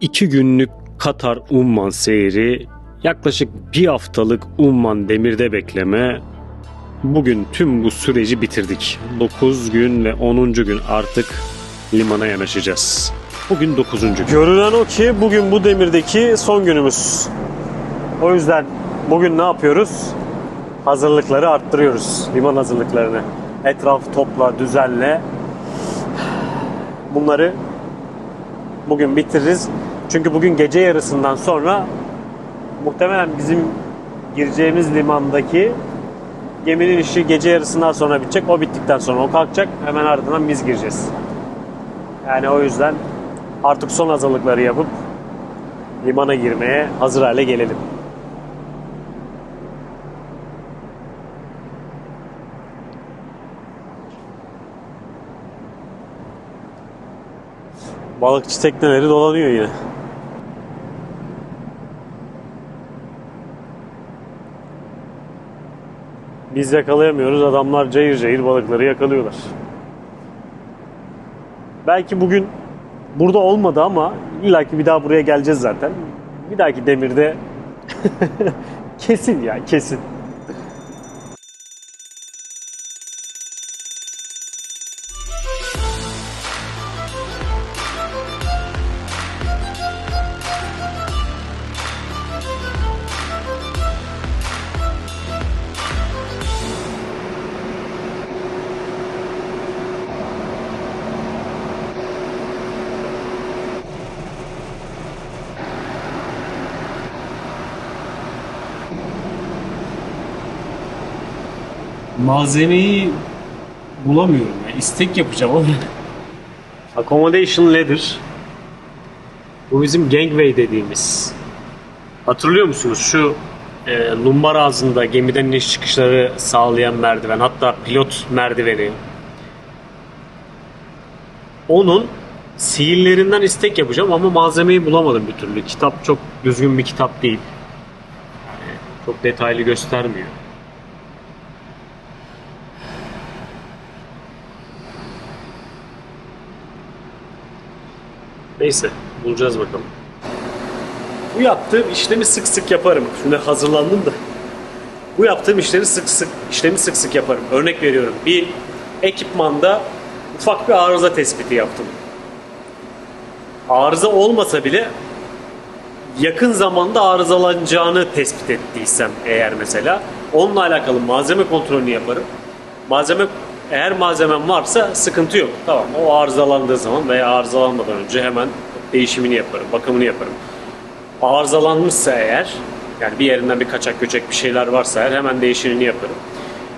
İki günlük Katar Umman seyri, yaklaşık bir haftalık Umman demirde bekleme, bugün tüm bu süreci bitirdik. 9 gün ve 10. gün artık limana yanaşacağız. Bugün 9. gün. Görünen o ki bugün bu demirdeki son günümüz. O yüzden bugün ne yapıyoruz? Hazırlıkları arttırıyoruz. Liman hazırlıklarını. Etraf topla, düzenle. Bunları bugün bitiririz. Çünkü bugün gece yarısından sonra muhtemelen bizim gireceğimiz limandaki geminin işi gece yarısından sonra bitecek. O bittikten sonra o kalkacak. Hemen ardından biz gireceğiz. Yani o yüzden artık son hazırlıkları yapıp limana girmeye hazır hale gelelim. Balıkçı tekneleri dolanıyor yine. Biz yakalayamıyoruz. Adamlar cayır cayır balıkları yakalıyorlar. Belki bugün burada olmadı ama illaki bir daha buraya geleceğiz zaten. Bir dahaki demirde kesin ya kesin. Malzemeyi bulamıyorum. Yani istek yapacağım ama Accommodation ladder. Bu bizim gangway dediğimiz. Hatırlıyor musunuz şu e, lumbar ağzında gemiden iniş çıkışları sağlayan merdiven hatta pilot merdiveni. Onun sihirlerinden istek yapacağım ama malzemeyi bulamadım bir türlü. Kitap çok düzgün bir kitap değil. Yani çok detaylı göstermiyor. Neyse bulacağız bakalım. Bu yaptığım işlemi sık sık yaparım. Şimdi hazırlandım da. Bu yaptığım işleri sık sık işlemi sık sık yaparım. Örnek veriyorum. Bir ekipmanda ufak bir arıza tespiti yaptım. Arıza olmasa bile yakın zamanda arızalanacağını tespit ettiysem eğer mesela onunla alakalı malzeme kontrolünü yaparım. Malzeme eğer malzemem varsa sıkıntı yok. Tamam o arızalandığı zaman veya arızalanmadan önce hemen değişimini yaparım, bakımını yaparım. Arızalanmışsa eğer yani bir yerinden bir kaçak göçek bir şeyler varsa eğer hemen değişimini yaparım.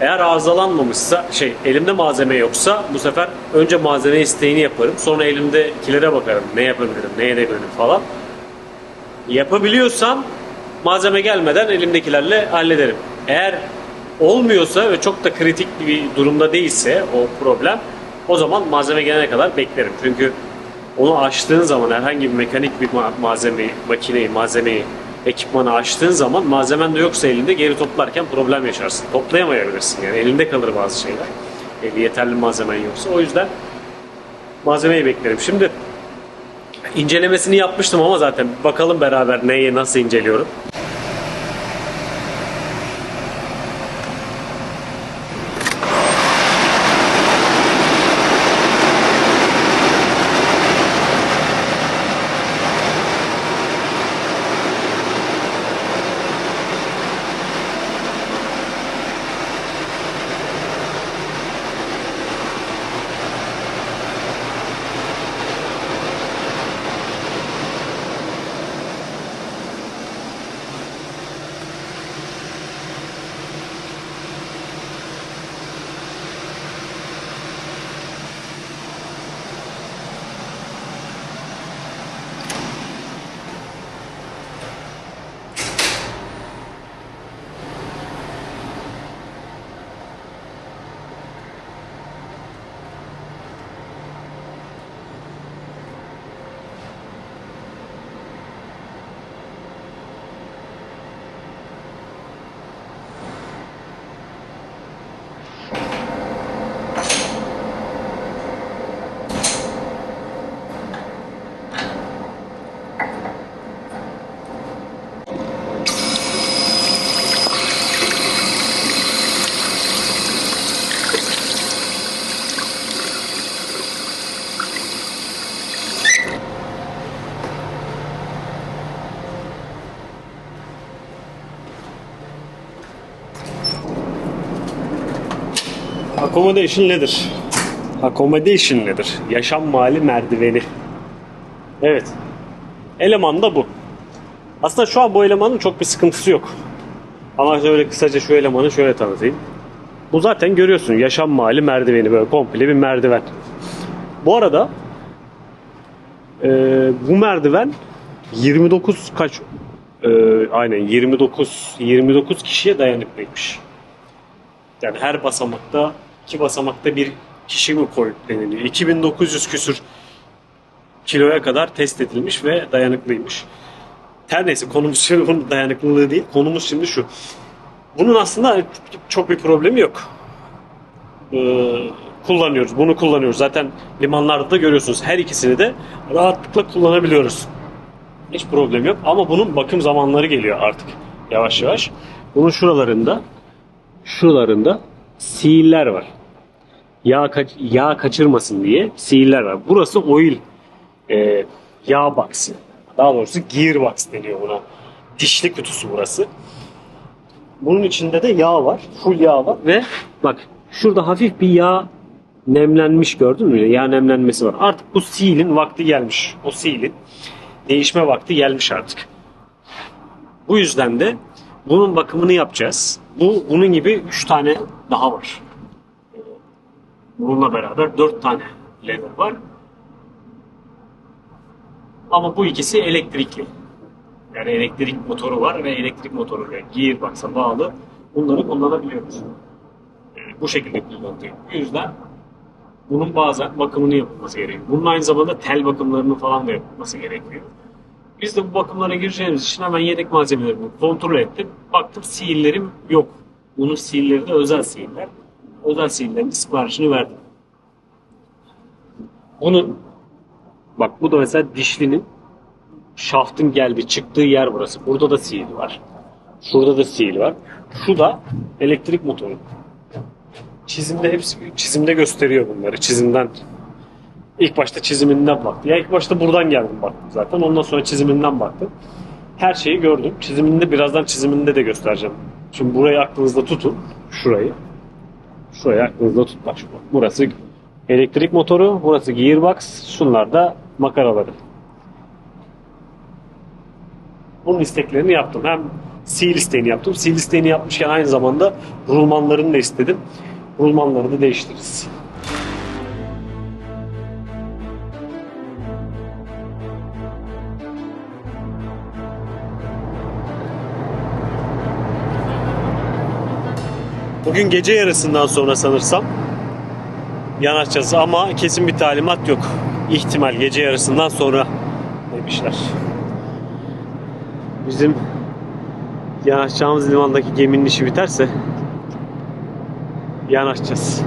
Eğer arızalanmamışsa şey elimde malzeme yoksa bu sefer önce malzeme isteğini yaparım. Sonra elimdekilere bakarım. Ne yapabilirim, ne edebilirim falan. Yapabiliyorsam malzeme gelmeden elimdekilerle hallederim. Eğer olmuyorsa ve çok da kritik bir durumda değilse o problem o zaman malzeme gelene kadar beklerim. Çünkü onu açtığın zaman herhangi bir mekanik bir ma- malzemeyi, makineyi, malzemeyi, ekipmanı açtığın zaman malzemen de yoksa elinde geri toplarken problem yaşarsın. Toplayamayabilirsin yani elinde kalır bazı şeyler. Eli yeterli malzemen yoksa. O yüzden malzemeyi beklerim. Şimdi incelemesini yapmıştım ama zaten bakalım beraber neyi nasıl inceliyorum. Accommodation nedir? Accommodation nedir? Yaşam mali merdiveni. Evet. Eleman da bu. Aslında şu an bu elemanın çok bir sıkıntısı yok. Ama şöyle kısaca şu elemanı şöyle tanıtayım. Bu zaten görüyorsun yaşam mali merdiveni böyle komple bir merdiven. Bu arada e, bu merdiven 29 kaç e, aynen 29 29 kişiye dayanıklıymış. Yani her basamakta iki basamakta bir kişi mi koyup deniliyor. 2900 küsür kiloya kadar test edilmiş ve dayanıklıymış. Her neyse konumuz şimdi bunun dayanıklılığı değil. Konumuz şimdi şu. Bunun aslında çok bir problemi yok. Ee, kullanıyoruz. Bunu kullanıyoruz. Zaten limanlarda da görüyorsunuz. Her ikisini de rahatlıkla kullanabiliyoruz. Hiç problem yok. Ama bunun bakım zamanları geliyor artık. Yavaş yavaş. Bunun şuralarında şuralarında sihirler var. Yağ, kaç, yağ kaçırmasın diye sihirler var. Burası oil e, yağ box'ı. Daha doğrusu gearbox deniyor buna. Dişli kutusu burası. Bunun içinde de yağ var. Full yağ var ve bak şurada hafif bir yağ nemlenmiş gördün mü? Yağ nemlenmesi var. Artık bu seal'in vakti gelmiş. O seal'in değişme vakti gelmiş artık. Bu yüzden de bunun bakımını yapacağız. Bu bunun gibi 3 tane daha var. Bununla beraber 4 tane lever var. Ama bu ikisi elektrikli. Yani elektrik motoru var ve elektrik motoru ve gearbox'a bağlı. Bunları kullanabiliyoruz. Yani bu şekilde kullanılıyor. Bu yüzden bunun bazen bakımını yapılması gerekiyor. Bunun aynı zamanda tel bakımlarının falan da yapılması gerekiyor. Biz de bu bakımlara gireceğimiz için hemen yedek malzemelerimi kontrol ettim. Baktım sihirlerim yok. Bunun sihirleri de özel sihirler. Özel sihirlerin siparişini verdim. Bunun bak bu da mesela dişlinin şaftın geldiği çıktığı yer burası. Burada da sihir var. Şurada da sihir var. Şu da elektrik motoru. Çizimde hepsi çizimde gösteriyor bunları. Çizimden İlk başta çiziminden baktım. Ya ilk başta buradan geldim baktım zaten. Ondan sonra çiziminden baktım. Her şeyi gördüm. Çiziminde birazdan çiziminde de göstereceğim. Şimdi burayı aklınızda tutun. Şurayı. Şurayı aklınızda tut. Bak şu. Burası elektrik motoru. Burası gearbox. Şunlar da makaraları. Bunun isteklerini yaptım. Hem seal isteğini yaptım. Seal isteğini yapmışken aynı zamanda rulmanlarını da istedim. Rulmanları da değiştiririz. Bugün gece yarısından sonra sanırsam yanaşacağız ama kesin bir talimat yok. İhtimal gece yarısından sonra demişler. Bizim yanaşacağımız limandaki geminin işi biterse yanaşacağız.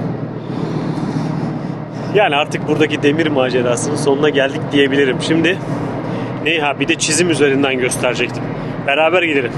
Yani artık buradaki demir macerasının sonuna geldik diyebilirim. Şimdi ne ha bir de çizim üzerinden gösterecektim. Beraber gidelim.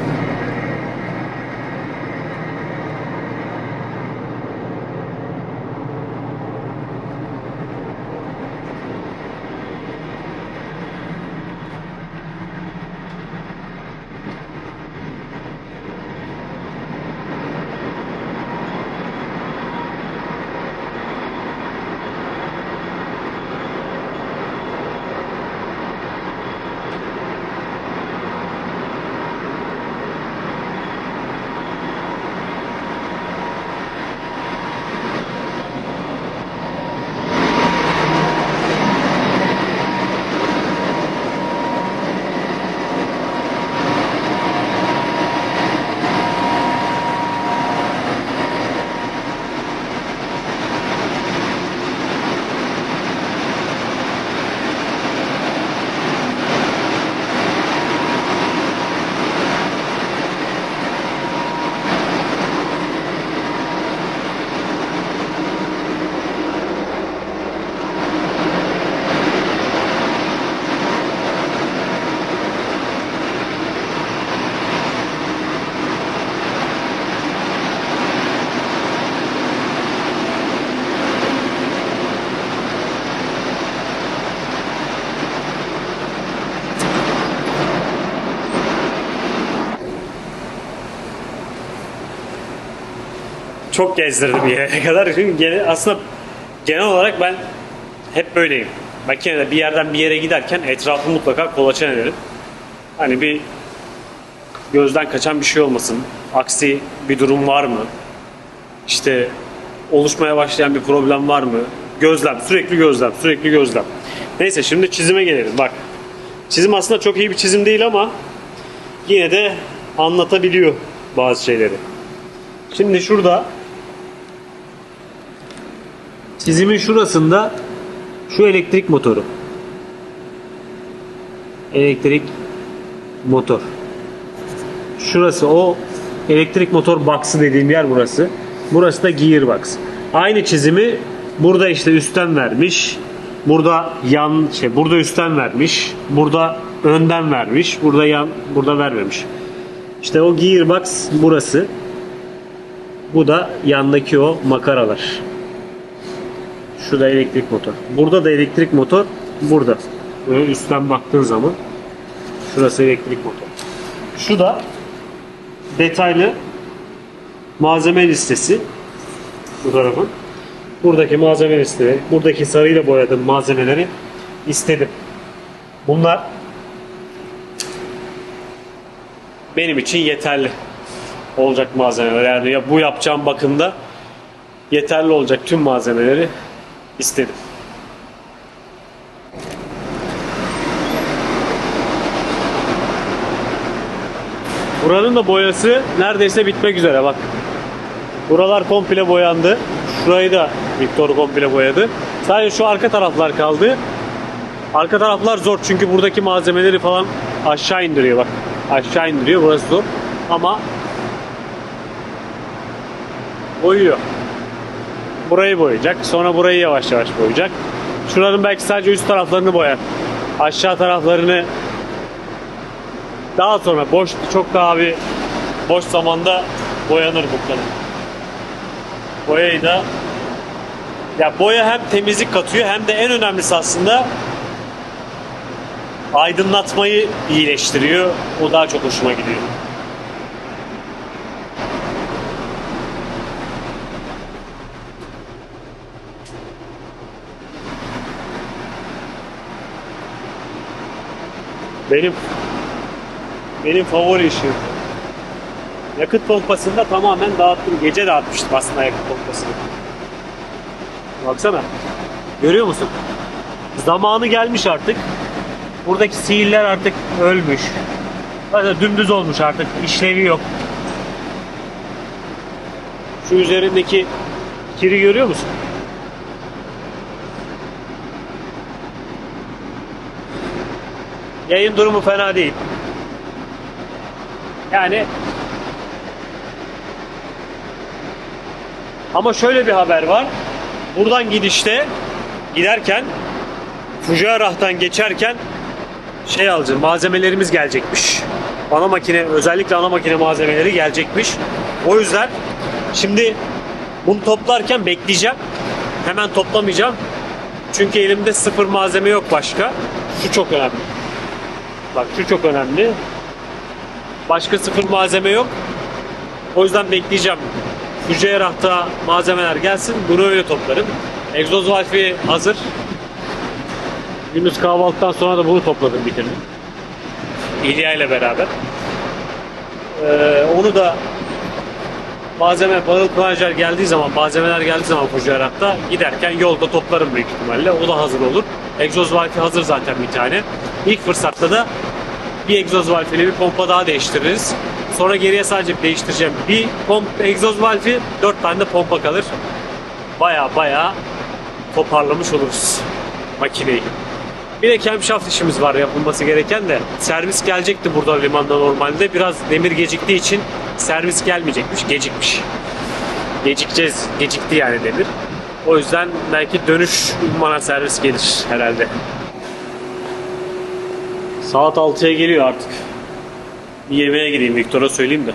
Çok gezdirdim bir yere kadar. Çünkü gene, aslında genel olarak ben hep böyleyim. Makinede bir yerden bir yere giderken etrafı mutlaka kolaçan ederim. Hani bir gözden kaçan bir şey olmasın. Aksi bir durum var mı? İşte oluşmaya başlayan bir problem var mı? Gözlem, sürekli gözlem, sürekli gözlem. Neyse şimdi çizime gelelim. Bak. Çizim aslında çok iyi bir çizim değil ama yine de anlatabiliyor bazı şeyleri. Şimdi şurada çizimin şurasında şu elektrik motoru. Elektrik motor. Şurası o elektrik motor box'ı dediğim yer burası. Burası da gearbox. Aynı çizimi burada işte üstten vermiş. Burada yan şey burada üstten vermiş. Burada önden vermiş. Burada yan burada vermemiş. İşte o gearbox burası. Bu da yandaki o makaralar. Şu da elektrik motor. Burada da elektrik motor. Burada. Böyle üstten baktığın zaman şurası elektrik motor. Şu da detaylı malzeme listesi bu tarafın. Buradaki malzeme listeleri, buradaki sarıyla boyadığım malzemeleri istedim. Bunlar benim için yeterli olacak malzemeler. Yani ya bu yapacağım bakımda yeterli olacak tüm malzemeleri istedim. Buranın da boyası neredeyse bitmek üzere bak. Buralar komple boyandı. Şurayı da Victor komple boyadı. Sadece şu arka taraflar kaldı. Arka taraflar zor çünkü buradaki malzemeleri falan aşağı indiriyor bak. Aşağı indiriyor burası zor. Ama boyuyor. Burayı boyayacak. Sonra burayı yavaş yavaş boyayacak. Şuranın belki sadece üst taraflarını boyar. Aşağı taraflarını daha sonra boş çok daha bir boş zamanda boyanır bu kadar. Boyayı da ya boya hem temizlik katıyor hem de en önemlisi aslında aydınlatmayı iyileştiriyor. O daha çok hoşuma gidiyor. Benim benim favori işim. Yakıt pompasında tamamen dağıttım. Gece dağıtmıştım aslında yakıt pompasını. Baksana. Görüyor musun? Zamanı gelmiş artık. Buradaki sihirler artık ölmüş. Böyle dümdüz olmuş artık. işlevi yok. Şu üzerindeki kiri görüyor musun? Yayın durumu fena değil. Yani ama şöyle bir haber var. Buradan gidişte giderken Fujarah'tan geçerken şey alacağız. Malzemelerimiz gelecekmiş. Ana makine özellikle ana makine malzemeleri gelecekmiş. O yüzden şimdi bunu toplarken bekleyeceğim. Hemen toplamayacağım. Çünkü elimde sıfır malzeme yok başka. Şu çok önemli. Bak şu çok önemli. Başka sıfır malzeme yok. O yüzden bekleyeceğim. Fücerah'ta malzemeler gelsin. Bunu öyle toplarım. Egzoz valfi hazır. Gündüz kahvaltıdan sonra da bunu topladım bitirdim. İlya ile beraber. Ee, onu da malzeme bağıl kıvançlar geldiği zaman malzemeler geldiği zaman Fücerah'ta giderken yolda toplarım büyük ihtimalle. O da hazır olur. Egzoz valfi hazır zaten bir tane. İlk fırsatta da bir egzoz valfiyle bir pompa daha değiştiririz. Sonra geriye sadece değiştireceğim. Bir pomp, egzoz valfi, dört tane de pompa kalır. Baya baya toparlamış oluruz makineyi. Bir de camshaft işimiz var yapılması gereken de. Servis gelecekti burada limanda normalde. Biraz demir geciktiği için servis gelmeyecekmiş, gecikmiş. Gecikeceğiz, gecikti yani demir. O yüzden belki dönüş Umman'a servis gelir herhalde. Saat 6'ya geliyor artık. Bir yemeğe gideyim Viktor'a söyleyeyim de.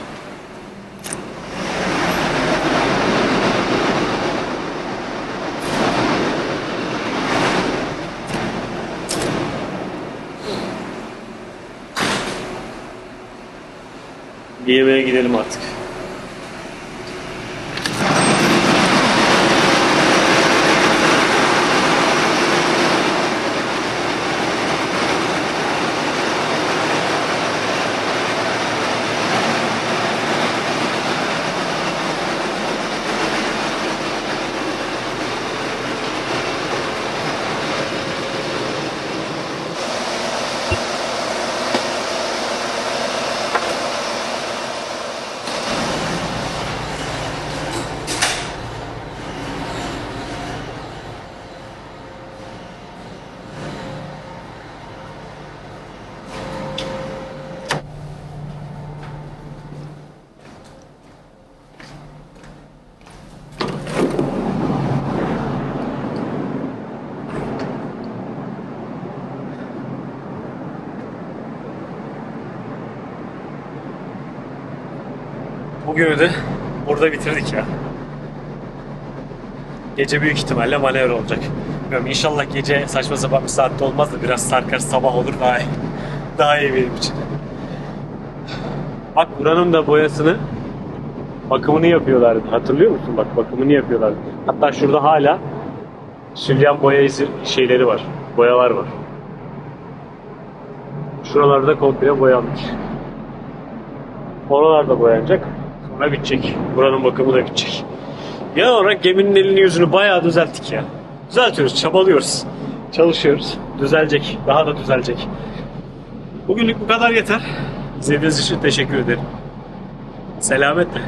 Bir yemeğe gidelim artık. Bugünü de burada bitirdik ya. Gece büyük ihtimalle manevra olacak. Bilmiyorum inşallah gece saçma sapan bir saatte olmaz da biraz sarkar sabah olur daha iyi. Daha iyi benim için. Bak buranın da boyasını bakımını yapıyorlardı. Hatırlıyor musun? Bak bakımını yapıyorlardı. Hatta şurada hala sülyan boya izi şeyleri var. Boyalar var. Şuralarda komple boyanmış. Oralar da boyanacak. Sonra bitecek. Buranın bakımı da bitecek. Genel olarak geminin elini yüzünü bayağı düzelttik ya. Düzeltiyoruz, çabalıyoruz. Çalışıyoruz. Düzelecek. Daha da düzelecek. Bugünlük bu kadar yeter. İzlediğiniz için teşekkür ederim. Selametle.